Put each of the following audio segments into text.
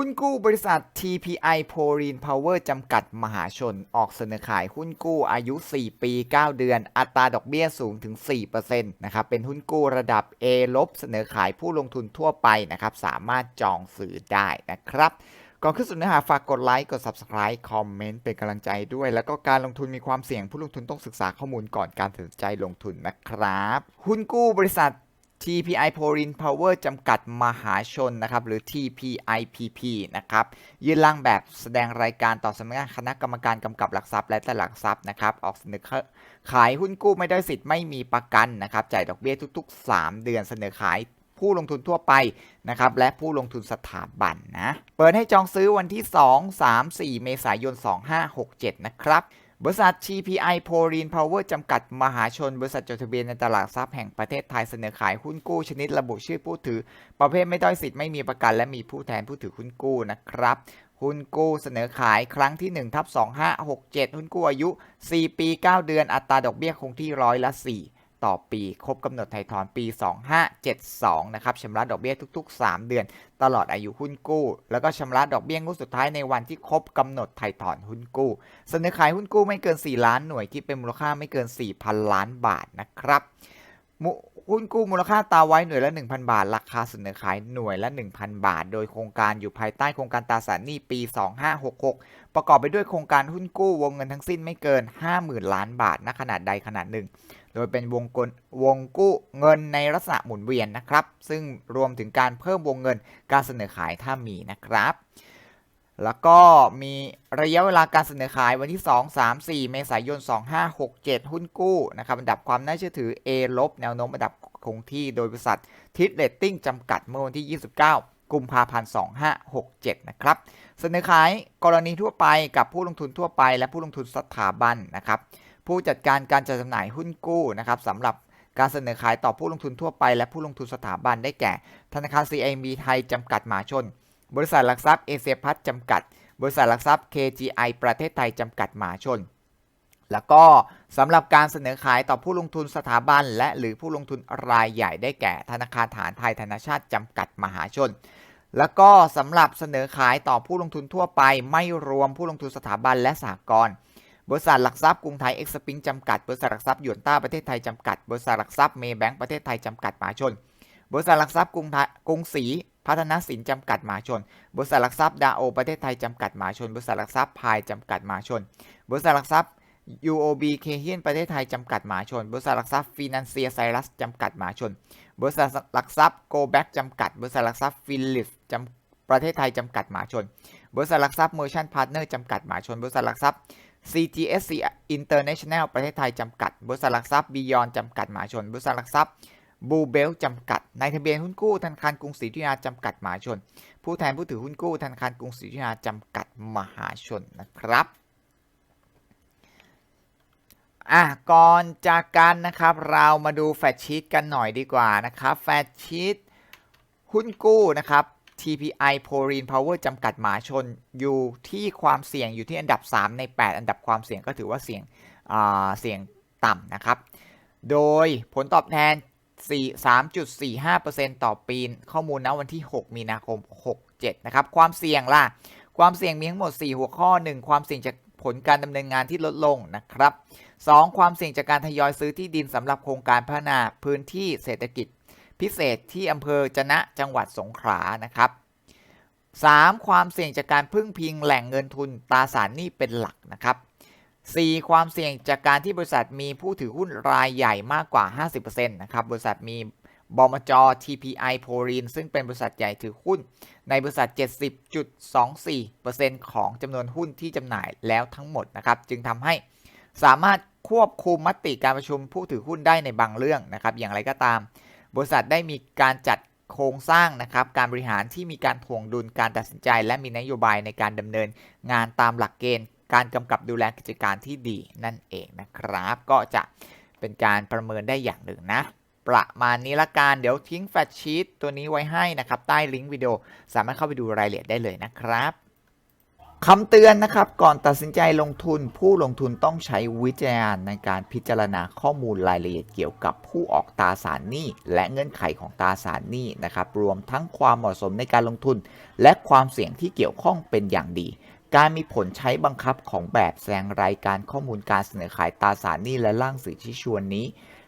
หุ้นกู้บริษัท TPI p o r i n Power จำกัดมหาชน ออกเสนอขายหุ้นกู้อายุ 4 ปี 9 เดือน อัตราดอกเบี้ยสูงถึง 4%นะครับ เป็นหุ้นกู้ระดับ A ลบเสนอขายผู้ลงทุนทั่วไปนะครับ สามารถจองซื้อได้นะครับก่อนขึ้นสู่เนื้อหาฝากกดไลค์ กด Subscribe คอมเมนต์เป็นกำลังใจด้วย แล้วก็การลงทุนมีความเสี่ยงผู้ลงทุนต้องศึกษาข้อมูลก่อนการตัดสินใจลงทุนนะครับ หุ้นกู้บริษัท TPI p o r i n Power จำกัดมหาชนนะครับหรือ TPIPP นะครับยื่นร่างแบบแสดงรายการต่อสำนักงานคณะกรรมการกำกับหลักทรัพย์และตลาดหลักทรัพย์นะครับออกเสนอขายหุ้นกู้ไม่ได้สิทธิ์ไม่มีประกันนะครับจ่ายดอกเบี้ยทุก ๆ 3 เดือนเสนอขายผู้ลงทุนทั่วไปนะครับและผู้ลงทุนสถาบันนะเปิดให้จองซื้อวันที่ 2 3 4 เมษายน 2567 นะครับ บริษัท TPI p o l i n Power จำกัดมหาชน บริษัทจดทะเบียนในตลาดทรัพย์แห่งประเทศไทยเสนอขายหุ้นกู้ชนิดระบุชื่อผู้ถือ ประเภทไม่ด้อยสิทธิ์ไม่มีประกัน และมีผู้แทนผู้ถือหุ้นกู้นะครับหุ้นกู้เสนอขายครั้งที่1ทับ2567 หุ้นกู้อายุ 4 ปี 9 เดือนอัตราดอกเบี้ยคงที่ร้อยละ 4 ต่อปีครบกำหนดไถ่ถอนปี 2572 นะครับชำระดอกเบี้ยทุก ๆ 3 เดือน ตลอดอายุหุ้นกู้ แล้วก็ชำระดอกเบี้ยงวดสุดท้ายในวันที่ครบกำหนดไถ่ถอนหุ้นกู้ เสนอขายหุ้นกู้ไม่เกิน 4 ล้านหน่วยคิดเป็นมูลค่าไม่เกิน 4,000 ล้านบาทนะครับหุ้นกู้มูลค่าตาไว้หน่วยละ 1,000 บาท ราคาเสนอขายหน่วยละ 1,000 บาท โดยโครงการอยู่ภายใต้โครงการตราสารหนี้ปี 2566 ประกอบไปด้วยโครงการหุ้นกู้วงเงินทั้งสิ้นไม่เกิน 50,000 ล้านบาทณขนาดใดขนาดหนึ่ง โดยเป็นวงกลวงกู้เงินในลักษณะหมุนเวียนนะครับ ซึ่งรวมถึงการเพิ่มวงเงินการเสนอขายถ้ามีนะครับ แล้วก็มีระยะเวลาการเสนอขายวันที่ 2 3 4 เมษายน 2567 หุ้นกู้นะครับอันดับความน่าเชื่อถือ A ลบแนวโน้มอันดับคงที่โดยบริษัททิดเรตติ้งจำกัดเมื่อวันที่ 29กุมภาพันธ์2567 นะครับ เสนอขายกรณีทั่วไปกับผู้ลงทุนทั่วไปและผู้ลงทุนสถาบันนะครับ ผู้จัดการการจัดจำหน่ายหุ้นกู้นะครับสำหรับการเสนอขายต่อผู้ลงทุนทั่วไป และผู้ลงทุนสถาบันได้แก่ ธนาคาร CIMB ไทยจำกัดมหาชน บริษัทหลักทรัพย์เอเชียพัฒจำกัด บริษัทหลักทรัพย์ KGI ประเทศไทยจำกัดมหาชน แล้วก็สำหรับการเสนอขายต่อผู้ลงทุนสถาบัน และหรือผู้ลงทุนรายใหญ่ได้แก่ ธนาคารฐานไทยธนาชาติจำกัดมหาชน แล้วก็สำหรับเสนอขายต่อผู้ลงทุนทั่วไป ไม่รวมผู้ลงทุนสถาบันและสหกรณ์ บริษัทหลักทรัพย์กรุงไทยเอ็กซ์ปิงจำกัด บริษัทหลักทรัพย์หยวนต้าประเทศไทยจำกัด บริษัทหลักทรัพย์เมย์แบงก์ประเทศไทยจำกัดมหาชน บริษัทหลักทรัพย์กรุงไทยกรุงศรีพัฒนสินจำกัดมหาชน บริษัทหลักทรัพย์ดาโอประเทศไทยจำกัดมหาชน บริษัทหลักทรัพย์พายจำกัดมหาชน บริษัทหลักทรัพย์ UOB เคเฮียนประเทศไทยจำกัดมหาชน บริษัทหลักทรัพย์ฟินันเซียไซรัสจำกัดมหาชน บริษัทหลักทรัพย์โกแบ็กจำกัด บริษัทหลักทรัพย์ฟิลิปประเทศไทยจำกัดมหาชน บริษัทหลักทรัพย์เมอร์ชันพาร์ทเนอร์จำกัดมหาชน บริษัทหลักทรัพย์ CGSC International ประเทศไทยจำกัด บริษัทหลักทรัพย์ Beyond จำกัดมหาชน บริษัทหลักทรัพย์บูเบลจำกัด ในทะเบียนหุ้นกู้ธนาคารกรุงศรีอยุธยาจำกัดมหาชน ผู้แทนผู้ถือหุ้นกู้ธนาคารกรุงศรีอยุธยาจำกัดมหาชนนะครับอะก่อนจากกันนะครับ เรามาดูแฟตชีตกันหน่อยดีกว่านะครับ แฟตชีตหุ้นกู้นะครับ TPI p o r i n Power จำกัดหมาชนอยู่ที่ความเสี่ยงอยู่ที่อันดับ 3 ใน 8 อันดับความเสี่ยงก็ถือว่าเสี่ยงเสี่ยงต่ำนะครับ โดยผลตอบแทน 3.45%ต่อปีข้อมูลณวันที่ 6 มีนาคม 67 นะครับ ความเสี่ยงล่ะ ความเสี่ยงมีทั้งหมด 4 หัวข้อ 1 ความเสี่ยงจากผลการดำเนินงานที่ลดลงนะครับ 2 ความเสี่ยงจากการทยอยซื้อที่ดินสำหรับโครงการพัฒนาพื้นที่เศรษฐกิจ พิเศษที่อำเภอจะนะจังหวัดสงขลานะครับ 3. ความเสี่ยงจากการพึ่งพิงแหล่งเงินทุนตราสารหนี้เป็นหลักนะครับ 4. ความเสี่ยงจากการที่บริษัทมีผู้ถือหุ้นรายใหญ่มากกว่า 50%นะครับ บริษัทมีบมจ TPI p o r i n ซึ่งเป็นบริษัทใหญ่ถือหุ้น ในบริษัท 70.24%ของจำนวนหุ้นที่จำหน่ายแล้วทั้งหมดนะครับ จึงทำให้สามารถควบคุมมติการประชุมผู้ถือหุ้นได้ในบางเรื่องนะครับ อย่างไรก็ตาม บริษัทได้มีการจัดโครงสร้างนะครับการบริหารที่มีการถ่วงดุลการตัดสินใจ และมีนโยบายในการดำเนินงานตามหลักเกณฑ์ การกำกับดูแลกิจการที่ดีนั่นเองนะครับ ก็จะเป็นการประเมินได้อย่างหนึ่งนะ ประมาณนี้ละกันเดี๋ยวทิ้งแฟตชีตตัวนี้ไว้ให้นะครับ ใต้ลิงก์วิดีโอสามารถเข้าไปดูรายละเอียดได้เลยนะครับ คำเตือนนะครับก่อนตัดสินใจลงทุนผู้ลงทุนต้องใช้วิจารณญาณในการพิจารณาข้อมูลรายละเอียดเกี่ยวกับผู้ออกตราสารหนี้ และเงื่อนไขของตราสารหนี้นะครับรวมทั้งความเหมาะสมในการลงทุน และความเสี่ยงที่เกี่ยวข้องเป็นอย่างดี การมีผลใช้บังคับของแบบแสดงรายการข้อมูลการเสนอขายตราสารหนี้และร่างสื่อชี้ชวนนี้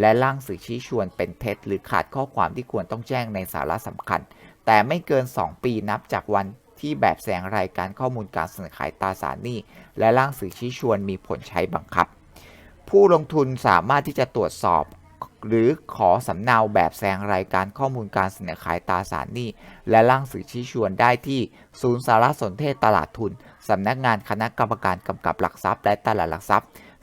และร่างสื่อชี้ชวนเป็นเท็จ หรือขาดข้อความที่ควรต้องแจ้งในสาระสำคัญ แต่ไม่เกิน 2 ปีนับจากวันที่แบบแสดงรายการข้อมูลการเสนอขายตราสารหนี้ และร่างสื่อชี้ชวนมีผลใช้บังคับ ผู้ลงทุนสามารถที่จะตรวจสอบ หรือขอสำเนาแบบแสดงรายการข้อมูลการเสนอขายตราสารหนี้ และร่างสื่อชี้ชวนได้ที่ศูนย์สารสนเทศตลาดทุนสำนักงานคณะกรรมการกำกับหลักทรัพย์และตลาดหลักทรัพย์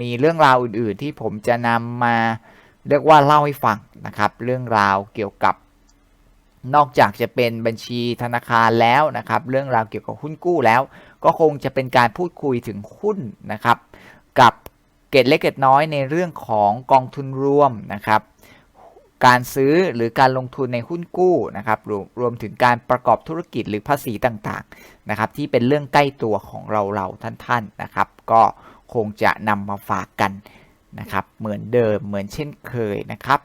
มีเรื่องราวอื่นๆ ที่ผมจะนำมาเรียกว่าเล่าให้ฟังนะครับ เรื่องราวเกี่ยวกับ นอกจากจะเป็นบัญชีธนาคารแล้วนะครับ เรื่องราวเกี่ยวกับหุ้นกู้แล้ว ก็คงจะเป็นการพูดคุยถึงหุ้นนะครับ กับเกตเล็กเกตน้อยในเรื่องของกองทุนรวมนะครับ การซื้อหรือการลงทุนในหุ้นกู้นะครับรวมรวมถึงการประกอบธุรกิจหรือภาษีต่างๆนะครับ ที่เป็นเรื่องใกล้ตัวของเราเราท่านๆนะครับ ก็ คงจะนำมาฝากกันนะครับ เหมือนเดิมเหมือนเช่นเคยนะครับ